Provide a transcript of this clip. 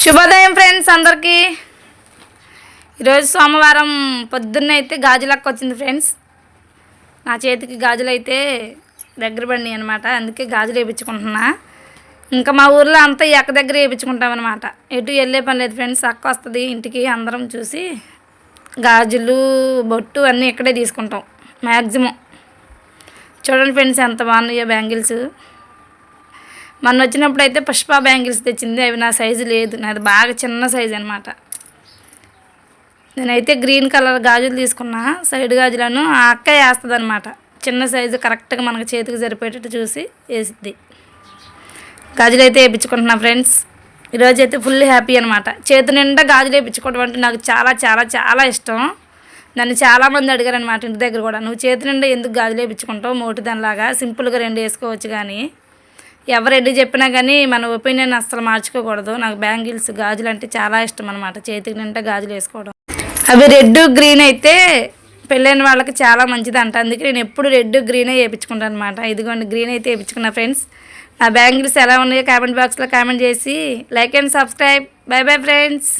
శుభోదయం ఫ్రెండ్స్ అందరికీ. ఈరోజు సోమవారం పొద్దున్న అయితే గాజులక్క వచ్చింది ఫ్రెండ్స్. నా చేతికి గాజులు అయితే దగ్గర పడినాయి అనమాట అందుకే గాజులు వేయించుకుంటున్నా ఇంకా మా ఊర్లో అంతా ఈ అక్క దగ్గర వేయించుకుంటాం అనమాట ఎటు వెళ్ళే పని లేదు ఫ్రెండ్స్. అక్క వస్తుంది ఇంటికి అందరం చూసి గాజులు బొట్టు అన్నీ ఇక్కడే తీసుకుంటాం మ్యాక్సిమం చూడండి ఫ్రెండ్స్ ఎంత బాగున్నాయో బ్యాంగిల్స్. మొన్న వచ్చినప్పుడు అయితే పుష్ప బ్యాంగిల్స్ తెచ్చింది. అవి నా సైజు లేదు. నాది బాగా చిన్న సైజు అనమాట నేనైతే గ్రీన్ కలర్ గాజులు తీసుకున్నా. సైడ్ గాజులను ఆ అక్క వేస్తుంది అనమాట చిన్న సైజు కరెక్ట్గా మనకు చేతికి సరిపోయేటట్టు చూసి వేసిద్ది. గాజులు అయితే వేయించుకుంటున్నా ఫ్రెండ్స్. ఈరోజు అయితే ఫుల్ హ్యాపీ అనమాట చేతి నిండా గాజులు వేయించుకోవడం అంటే నాకు చాలా చాలా చాలా ఇష్టం. నన్ను చాలామంది అడిగారు అనమాట ఇంటి దగ్గర కూడా. నువ్వు చేతి నిండా ఎందుకు గాజులు వేయించుకుంటావు మోటిదానిలాగా సింపుల్గా రెండు వేసుకోవచ్చు కానీ. ఎవరు ఎన్ని చెప్పినా కానీ మన ఒపీనియన్ అస్సలు మార్చుకోకూడదు. నాకు బ్యాంగిల్స్ గాజులు అంటే చాలా ఇష్టం అనమాట చేతికి నిండా గాజులు వేసుకోవడం. అవి రెడ్ గ్రీన్ అయితే పెళ్ళైన వాళ్ళకి చాలా మంచిది అంట. అందుకే నేను ఎప్పుడు రెడ్ గ్రీనే వేయించుకుంటాను అనమాట ఇదిగోండి గ్రీన్ అయితే వేయించుకున్నా ఫ్రెండ్స్. నా బ్యాంగిల్స్ ఎలా ఉన్నాయో కామెంట్ బాక్స్లో కామెంట్ చేసి like and subscribe. Bye bye friends.